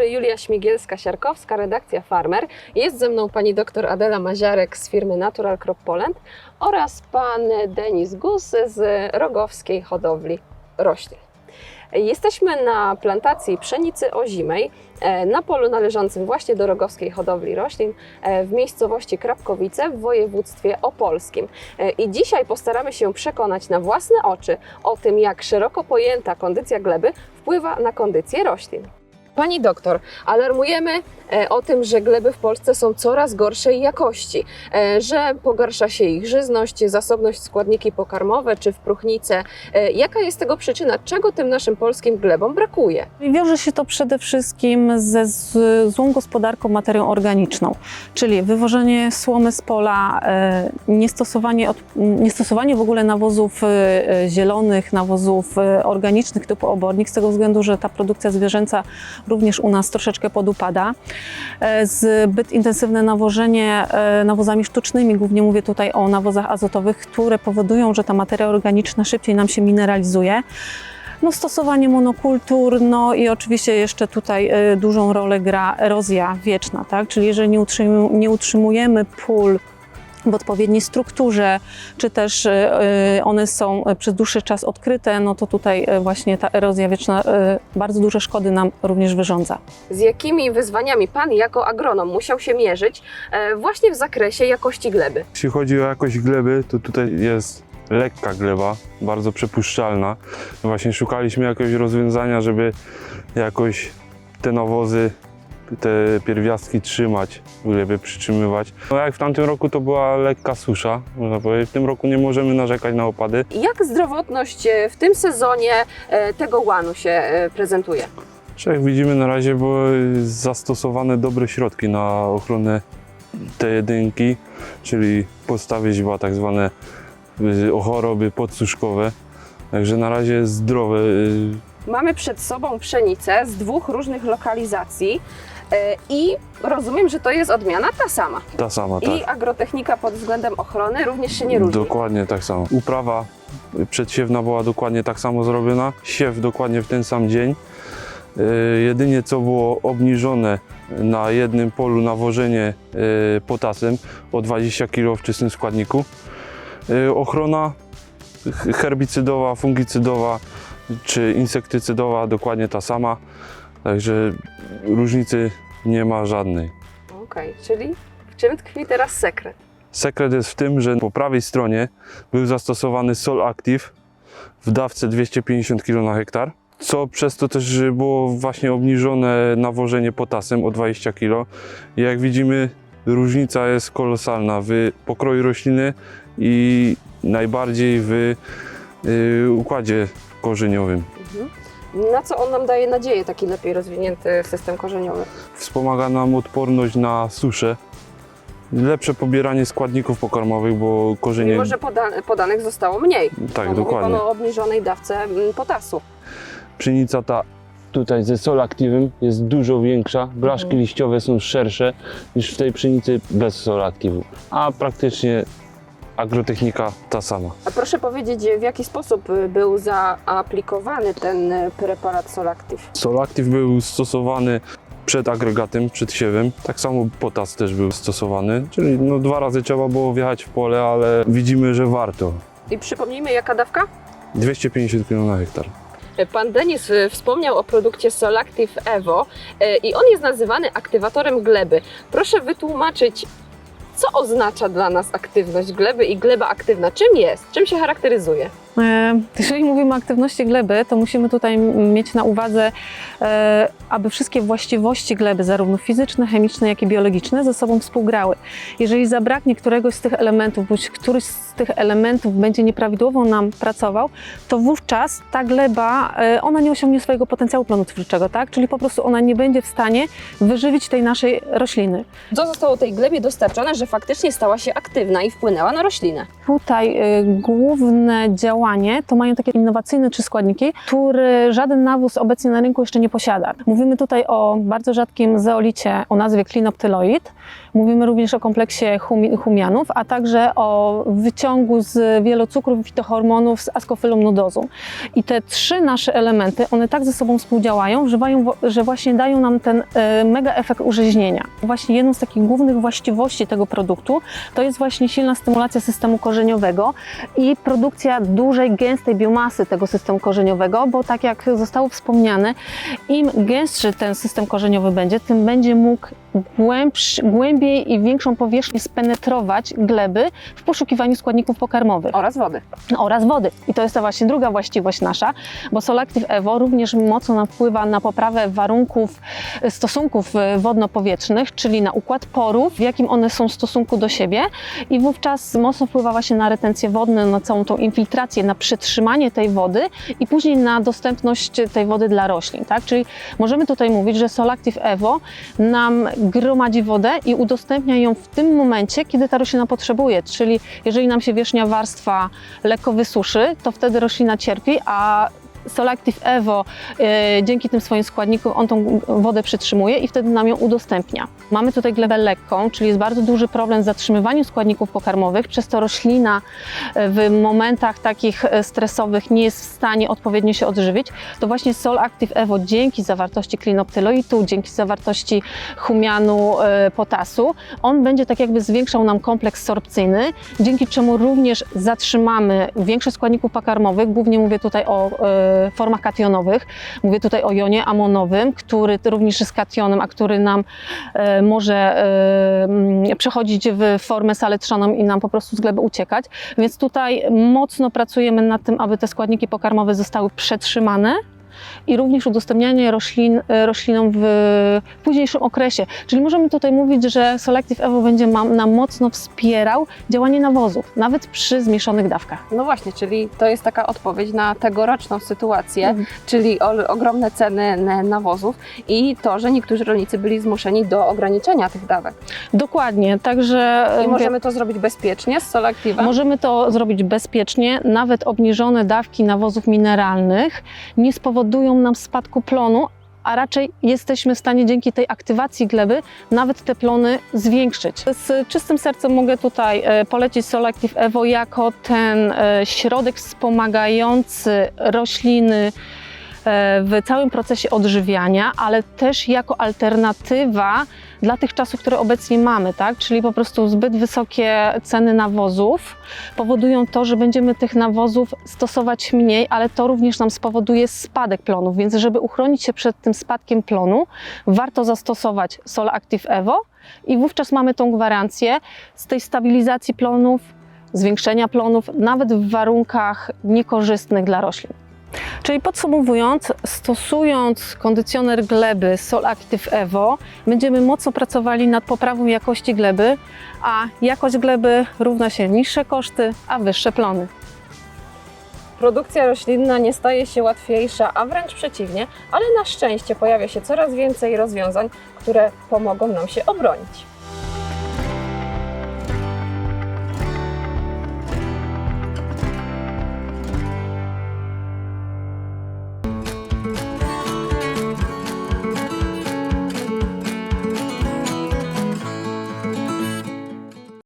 dobry, Julia Śmigielska-Siarkowska, redakcja Farmer. Jest ze mną pani doktor Adela Maziarek z firmy Natural Crop Poland oraz pan Denis Gus z Rogowskiej Hodowli Roślin. Jesteśmy na plantacji pszenicy ozimej e, na polu należącym właśnie do Rogowskiej Hodowli Roślin e, w miejscowości Krapkowice w województwie opolskim. E, I dzisiaj postaramy się przekonać na własne oczy o tym, jak szeroko pojęta kondycja gleby wpływa na kondycję roślin. Pani doktor, alarmujemy e, o tym, że gleby w Polsce są coraz gorszej jakości, e, że pogarsza się ich żyzność, zasobność składniki pokarmowe czy w próchnice. E, Jaka jest tego przyczyna? Czego tym naszym polskim glebom brakuje? Wiąże się to przede wszystkim ze złą gospodarką materią organiczną, czyli wywożenie słomy z pola, niestosowanie, niestosowanie w ogóle nawozów zielonych, nawozów organicznych typu obornik, z tego względu, że ta produkcja zwierzęca również u nas troszeczkę podupada. E, Zbyt intensywne nawożenie e, nawozami sztucznymi, głównie mówię tutaj o nawozach azotowych, które powodują, że ta materia organiczna szybciej nam się mineralizuje. No, stosowanie monokultur, no i oczywiście jeszcze tutaj e, dużą rolę gra erozja wieczna, tak? Czyli jeżeli nie, nie utrzymujemy pól w odpowiedniej strukturze, czy też e, e, one są e, przez dłuższy czas odkryte, no to tutaj właśnie ta erozja wieczna bardzo duże szkody nam również wyrządza. Z jakimi wyzwaniami Pan jako agronom musiał się mierzyć właśnie w zakresie jakości gleby? Jeśli chodzi o jakość gleby, to tutaj jest lekka gleba, bardzo przepuszczalna. Właśnie szukaliśmy jakiegoś rozwiązania, żeby jakoś te nawozy, te pierwiastki trzymać, w glebie przytrzymywać. No jak w tamtym roku to była lekka susza, można powiedzieć. W tym roku nie możemy narzekać na opady. Jak zdrowotność e, w tym sezonie e, tego łanu się e, prezentuje? Czy jak widzimy na razie były zastosowane dobre środki na ochronę tej jedynki, czyli podstawy źdźbła, tak zwane y, choroby podsuszkowe. Także na razie jest zdrowe. y, Mamy przed sobą pszenicę z dwóch różnych lokalizacji i rozumiem, że to jest odmiana ta sama. Ta sama, tak. I agrotechnika pod względem ochrony również się nie różni. Dokładnie tak samo. Uprawa przedsiewna była dokładnie tak samo zrobiona. Siew dokładnie w ten sam dzień. Y, Jedynie co było obniżone na jednym polu nawożenie y, potasem o 20 kg w czystym składniku. Ochrona ch- herbicydowa, fungicydowa czy insektycydowa dokładnie ta sama. Także różnicy nie ma żadnej. Okej, czyli w czym tkwi teraz sekret? Sekret jest w tym, że po prawej stronie był zastosowany Sol Active w dawce 250 kg na hektar, co przez to też było właśnie obniżone nawożenie potasem o 20 kg. I jak widzimy, różnica jest kolosalna w pokroju rośliny i najbardziej w y, układzie korzeniowym. Na co on nam daje nadzieję, taki lepiej rozwinięty system korzeniowy? Wspomaga nam odporność na suszę, lepsze pobieranie składników pokarmowych, bo korzenie... Mimo, że poda- podanych zostało mniej. Tak, bo dokładnie. Mówiono o obniżonej dawce mm, potasu. Pszenica ta tutaj ze Sol Activem jest dużo większa, blaszki Mhm. liściowe są szersze niż w tej pszenicy bez Sol Activu, a praktycznie agrotechnika ta sama. A proszę powiedzieć, w jaki sposób y, był zaaplikowany ten y, preparat Solactive? Sol Active był stosowany przed agregatem, przed siewem. Tak samo potas też był stosowany, czyli no dwa razy trzeba było wjechać w pole, ale widzimy, że warto. I przypomnijmy, jaka dawka? 250 kg na hektar. Pan Denis y, wspomniał o produkcie Solactive Evo i on jest nazywany aktywatorem gleby. Proszę wytłumaczyć, co oznacza dla nas aktywność gleby i gleba aktywna? Czym jest? Czym się charakteryzuje? E, Jeżeli mówimy o aktywności gleby, to musimy tutaj mieć na uwadze, e, aby wszystkie właściwości gleby, zarówno fizyczne, chemiczne, jak i biologiczne, ze sobą współgrały. Jeżeli zabraknie któregoś z tych elementów, bądź któryś z tych elementów będzie nieprawidłowo nam pracował, to wówczas ta gleba, e, ona nie osiągnie swojego potencjału plonotwórczego, tak? Czyli po prostu ona nie będzie w stanie wyżywić tej naszej rośliny. Co zostało tej glebie dostarczone, że faktycznie stała się aktywna i wpłynęła na roślinę? Tutaj główne działanie działanie, to mają takie innowacyjne trzy składniki, które żaden nawóz obecnie na rynku jeszcze nie posiada. Mówimy tutaj o bardzo rzadkim zeolicie o nazwie klinoptyloid. Mówimy również o kompleksie humi- humianów, a także o wyciągu z wielocukrów fitohormonów z askofylum nudozum. I te trzy nasze elementy, one tak ze sobą współdziałają, że, właśnie dają nam ten e, mega efekt urzeźnienia. Właśnie jedną z takich głównych właściwości tego produktu to jest właśnie silna stymulacja systemu korzeniowego i produkcja dużej, gęstej biomasy tego systemu korzeniowego, bo tak jak zostało wspomniane, im gęstszy ten system korzeniowy będzie, tym będzie mógł głębsz, głębiej i większą powierzchnię spenetrować gleby w poszukiwaniu składników pokarmowych Oraz wody. oraz wody. I to jest ta właśnie druga właściwość nasza, bo Solactive Evo również mocno nam wpływa na poprawę warunków e, stosunków e, wodno-powietrznych, czyli na układ porów, w jakim one są w stosunku do siebie i wówczas mocno wpływa właśnie na retencję wodną, na całą tą infiltrację, na przetrzymanie tej wody i później na dostępność tej wody dla roślin, tak? Czyli możemy tutaj mówić, że Solactive Evo nam gromadzi wodę i udostępnia ją w tym momencie, kiedy ta roślina potrzebuje, czyli jeżeli nam się wierzchnia warstwa lekko wysuszy, to wtedy roślina cierpi, a Solactive Evo e, dzięki tym swoim składnikom on tą wodę przytrzymuje i wtedy nam ją udostępnia. Mamy tutaj glebę lekką, czyli jest bardzo duży problem z zatrzymywaniem składników pokarmowych, przez to roślina e, w momentach takich e, stresowych nie jest w stanie odpowiednio się odżywić. To właśnie Sol Active Evo dzięki zawartości klinoptyloidu, dzięki zawartości humianu, potasu, on będzie tak jakby zwiększał nam kompleks sorpcyjny, dzięki czemu również zatrzymamy większość składników pokarmowych, głównie mówię tutaj o formach kationowych, mówię tutaj o jonie amonowym, który również jest kationem, a który nam e, może e, mm, przechodzić w formę saletrzoną i nam po prostu z gleby uciekać. Więc tutaj mocno pracujemy nad tym, aby te składniki pokarmowe zostały przetrzymane i również udostępnianie roślin, e, roślinom w późniejszym okresie. Czyli możemy tutaj mówić, że Selective Evo będzie nam mocno wspierał działanie nawozów, nawet przy zmieszonych dawkach. No właśnie, czyli to jest taka odpowiedź na tegoroczną sytuację, Mhm. czyli o, ogromne ceny nawozów i to, że niektórzy rolnicy byli zmuszeni do ograniczenia tych dawek. Dokładnie, także I mówię, możemy to zrobić bezpiecznie z Solactivem. Możemy to zrobić bezpiecznie, nawet obniżone dawki nawozów mineralnych nie spowodują nam spadku plonu, a raczej jesteśmy w stanie dzięki tej aktywacji gleby nawet te plony zwiększyć. Z czystym sercem mogę tutaj e, polecić Solactive Evo jako ten e, środek wspomagający rośliny w całym procesie odżywiania, ale też jako alternatywa dla tych czasów, które obecnie mamy, tak? Czyli po prostu zbyt wysokie ceny nawozów powodują to, że będziemy tych nawozów stosować mniej, ale to również nam spowoduje spadek plonów, więc żeby uchronić się przed tym spadkiem plonu, warto zastosować Sol Active Evo i wówczas mamy tą gwarancję z tej stabilizacji plonów, zwiększenia plonów, nawet w warunkach niekorzystnych dla roślin. Czyli podsumowując, stosując kondycjoner gleby Sol Active Evo, będziemy mocno pracowali nad poprawą jakości gleby, a jakość gleby równa się niższe koszty, a wyższe plony. Produkcja roślinna nie staje się łatwiejsza, a wręcz przeciwnie, ale na szczęście pojawia się coraz więcej rozwiązań, które pomogą nam się obronić.